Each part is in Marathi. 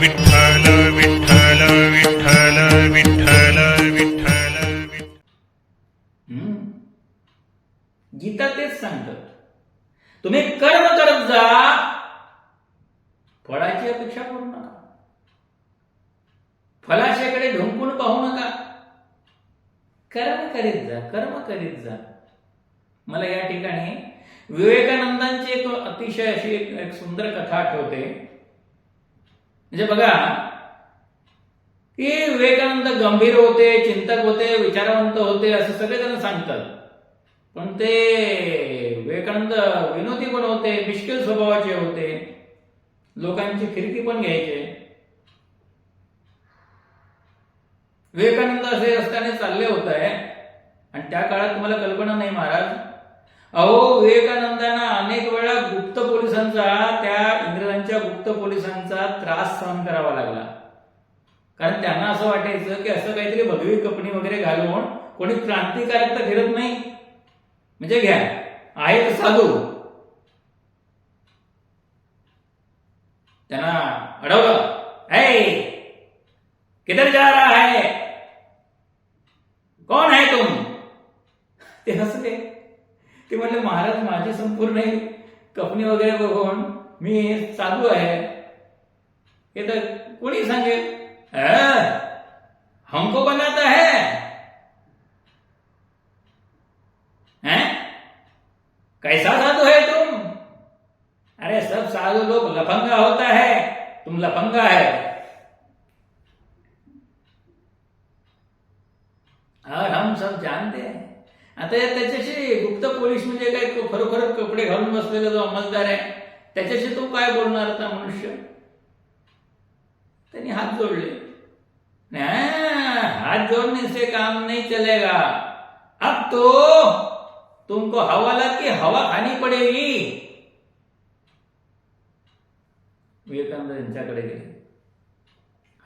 विठ्ठल विठ्ठल विठ्ठल विठ्ठल विठ्ठल गीता तेच सांगतात. तुम्ही कर्म करत जा फळाची अपेक्षा करू नका. फलाशाकडे ढोंकून पाहू नका. कर्म करीत जा कर्म करीत जा. मला या ठिकाणी विवेकानंदांची एक अतिशय अशी एक एक सुंदर कथा आठवते. म्हणजे बघा की विवेकानंद गंभीर होते चिंतक होते विचारवंत होते असं सगळेजण सांगतात. पण ते विवेकानंद विनोदी पण होते मिश्किल स्वभावाचे होते. लोकांची फिरकी पण घ्यायचे. विवेकानंद असे रस्त्याने चालले होत आहे. आणि त्या काळात तुम्हाला कल्पना नाही महाराज. अहो विवेकानंदांना अनेक वेळा गुप्त पोलिसांचा त्या इंग्रजांच्या गुप्त पोलिसांचा त्रास सहन करावा लागला. कारण त्यांना असं वाटायचं की असं काहीतरी भगवी कपणी वगैरे घालून कोणी क्रांतिकारक तर फिरत नाही. म्हणजे घ्या आहे साधू. त्यांना अडवलं. है किधर जा रहा है? कौन है तुम? ते हसले. ते महाराज माझी संपूर्ण कपनी वगैरे बघून मी साधू आहे. हे तर कोणी सांगेल? "अं, हमको बनाता है. हैं कैसा साधु है तुम? अरे सब साधु लोग लफंगा होता है तुम लफंगा है. और हम सब जानते हैं आता त्याच्याशी गुप्त पोलीस म्हणजे काय खरोखर कपडे घालून बसलेला जो अंमलदार आहे त्याच्याशी तो काय बोलणार होता मनुष्य? त्यांनी हात जोडले. "हाँ, हाथ जोड़ने से काम नहीं चलेगा. अब तो तुमको हवाला की हवा खानी पडेगी. विवेकानंद यांच्याकडे गेले.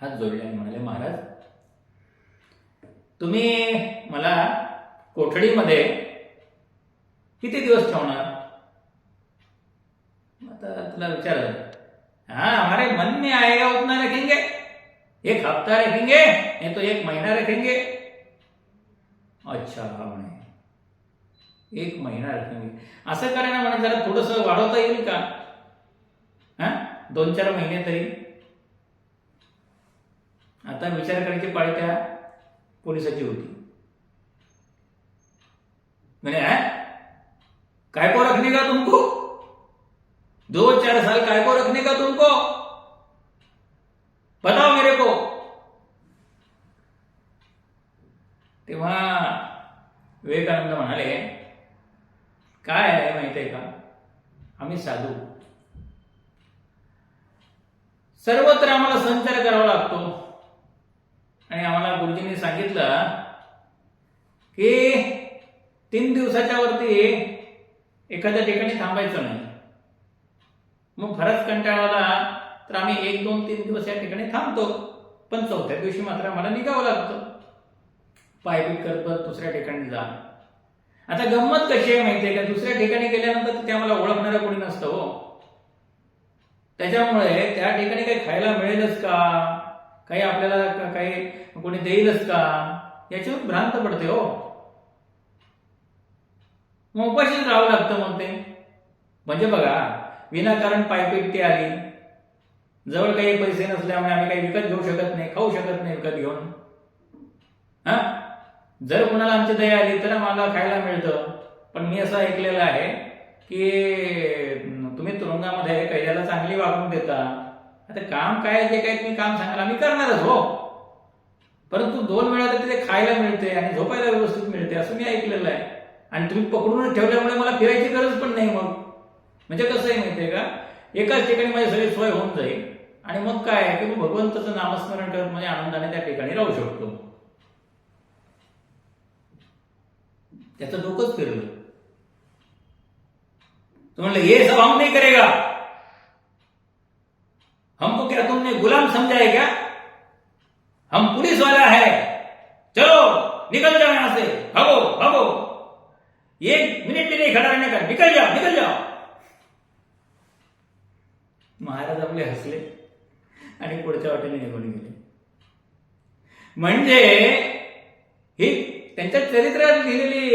हात जोडले आणि म्हणाले महाराज तुम्ही मला कोठडीमध्ये किती दिवस ठेवणार? आता तुला विचारलं. हाँ हमारे मन में आएगा उतना रखेंगे. एक हफ्ता रखेंगे नाही तो एक महीना रखेंगे. अच्छा हा म्हणे एक महिना रखेंगे. असं करा ना म्हणे जरा थोडस वाढवता येईल का? हा? दोन चार महिने तरी. आता विचार करायची पाळी त्या पोलिसाची होती. मैंने है काय को रखने का तुमको? दो चार साल काय को रखने का तुमको? बताओ मेरे को. तेव्हा विवेकानंद म्हणाले काय आहे माहितीये का? आम्ही साधू. सर्वत्र आम्हाला संचार करावा लागतो. आणि आम्हाला गुरुजींनी सांगितलं की तीन दिवसाच्या वरती एखाद्या ठिकाणी थांबायचं नाही. मग फारच कंटाळा आला तर आम्ही एक दोन तीन दिवस या ठिकाणी थांबतो. पण चौथ्या दिवशी मात्र आम्हाला निघावं लागतं. पायपीट करत दुसऱ्या ठिकाणी जा. आता गंमत कशी आहे माहितीये का? दुसऱ्या ठिकाणी गेल्यानंतर तिथे आम्हाला ओळखणारं कोणी नसतं हो. त्याच्यामुळे त्या ठिकाणी काही खायला मिळेलच का? काही आपल्याला काही कोणी देईलच का? याच्यावर भ्रांत पडते हो. मग उपाशीच राहावं लागतं मग ते. म्हणजे बघा विनाकारण पायपीट आली. जवळ काही पैसे नसल्यामुळे आम्ही काही विकत घेऊ शकत नाही खाऊ शकत नाही विकत घेऊन. हा? जर कुणाला आमची दया आली तर आम्हाला खायला मिळतं. पण मी असं ऐकलेलं आहे की तुम्ही तुरुंगामध्ये कैद्याला चांगली वागणूक देता. आता काम काय जे काय तुम्ही काम सांगाल आम्ही करणारच हो. परंतु दोन वेळा तर तिथे खायला मिळते आणि झोपायला व्यवस्थित मिळते असं मी ऐकलेलं आहे. आणि तुम्ही पकडून ठेवल्यामुळे मला फिरायची गरज पण नाही मग. म्हणजे कसं आहे माहितीये का? एकाच ठिकाणी माझी सगळी सोय होऊन जाईल. आणि मग काय आहे की मी भगवंताचं नामस्मरण करत म्हणजे आनंदाने त्या ठिकाणी राहू शकतो. त्याचं डोकंच फिरलं. तो म्हणलं हे सब हम करेगा. हमको क्या तुमने गुलाम समझा क्या? हम पुलिस वाला है। चलो निकल जाओ यहां से। भागो भागो। एक मिनट भी नहीं खड़ा रहने का निकल जाओ निकल जाओ. महाराज आपले हसले आणि पुढच्या वाटेने निघून गेले. म्हणजे ही त्यांच्या चरित्रात लिहिलेली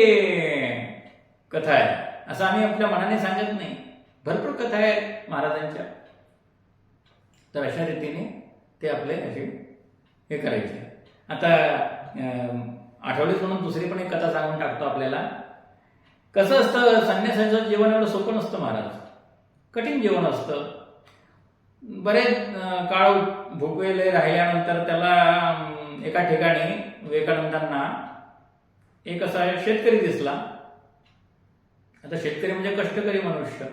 कथा आहे. असं आम्ही आपल्या मनाने सांगत नाही. भरपूर कथा आहेत महाराजांच्या. तर अशा रीतीने ते आपले असे हे करायचे. आता आठवडीच म्हणून दुसरी पण एक कथा सांगून टाकतो आपल्याला. कसं असतं? संन्यासाचं जेवण एवढं सोपं नसतं महाराज. कठीण जेवण असतं. बरेच काळ भोगवेले राहिल्यानंतर त्याला एका ठिकाणी विवेकानंदांना एक असा शेतकरी दिसला. आता शेतकरी म्हणजे कष्टकरी मनुष्य.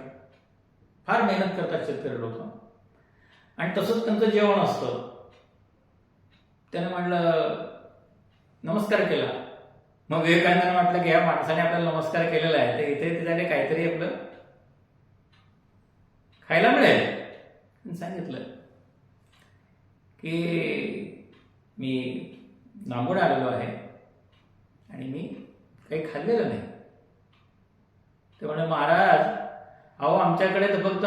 फार मेहनत करतात शेतकरी लोक. आणि तसंच त्यांचं जेवण असतं. त्यानं म्हटलं नमस्कार केला. मग विवेकानंदांना म्हटलं की या माणसाने आपल्याला नमस्कार केलेला आहे तर इथे त्याच्याकडे काहीतरी आपलं खायला मिळेल. सांगितलं की मी लांबून आलेलो आहे आणि मी काही खाल्लेलं नाही. ते म्हणे महाराज अहो आमच्याकडे तर फक्त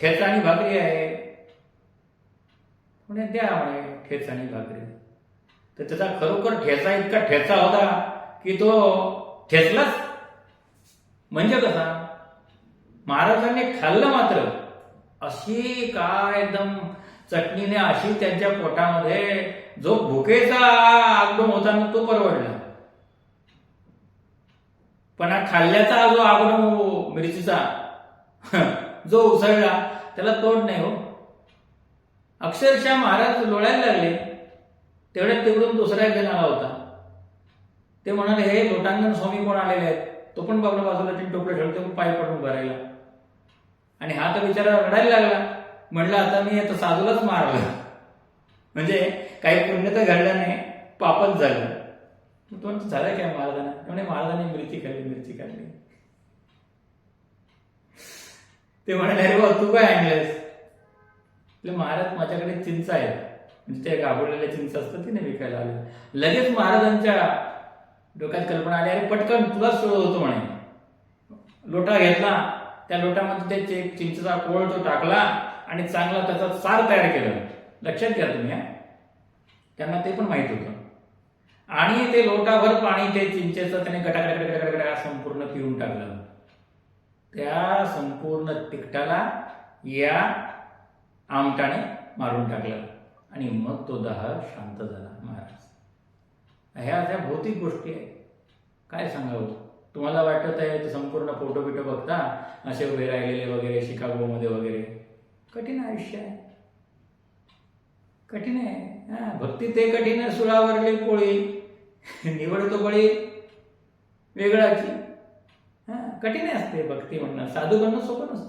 ठेचा आणि भाकरी आहे. म्हणे द्या म्हणे ठेचा आणि भाकरी. तर त्याचा खरोखर ठेचा इतका ठेचा होता की तो ठेचलाच. म्हणजे कसा? महाराजांनी खाल्लं मात्र. अशी काय एकदम चटणीने अशी त्यांच्या पोटामध्ये जो भुकेचा आगम होता ना तो परवडला. पण हा खाल्ल्याचा जो आगम हो, मिरचीचा जो उसळला त्याला तोड नाही हो. अक्षरशः महाराज लोळायला लागले. तेवढ्यात तेवढून दुसरा एक जण आला होता. ते म्हणाले हे लोटांगण स्वामी कोण आलेले आहेत. तो पण बाबा बाजूला तीन टोपलं ठेवलं मग पाय पडून भरायला. आणि हा तर बिचारा रडायला लागला. म्हणलं आता मी आता साधूलाच मारलं. म्हणजे काही पुण्य तर घडलं नाही पापच झालं. तो झालं काय महाराजांना? त्यामुळे महाराजांनी मिरची खाल्ली मिरची खाल्ली. ते म्हणाले अरे बा तू काय आणलंस महाराज माझ्याकडे चिंच आहे म्हणजे ते गाभोळलेल्या चिंच असतात ते नाही विकायला आले. लगेच महाराजांच्या डोक्यात कल्पना आली अरे पटकन तुला शोध होतो म्हणे. लोटा घेतला. त्या लोटामध्ये ते चिंचचा चिंचेचा कोळ तो टाकला आणि चांगला त्याचा सार तयार केला. लक्षात घ्या तुम्ही त्यांना ते पण माहीत होतं. आणि ते लोटाभर पाणी ते चिंचेचं त्याने गटागटा संपूर्ण पिऊन टाकलं. त्या संपूर्ण तिकटाला या आमटाने मारून टाकलं. आणि मग तो दाह शांत झाला महाराज. ह्या त्या भौतिक गोष्टी आहेत. काय सांगावं? तुम्हाला वाटत आहे ते संपूर्ण फोटो बिटो बघता असे उभे राहिलेले वगैरे शिकागोमध्ये वगैरे. कठीण आयुष्य आहे. कठीण आहे. हा भक्ती ते कठीण सुरावरले सुळावरली पोळी निवडतो बळी वेगळाची. हा कठीण असते भक्ती म्हणणं. साधू बनणं सोपं नसतं.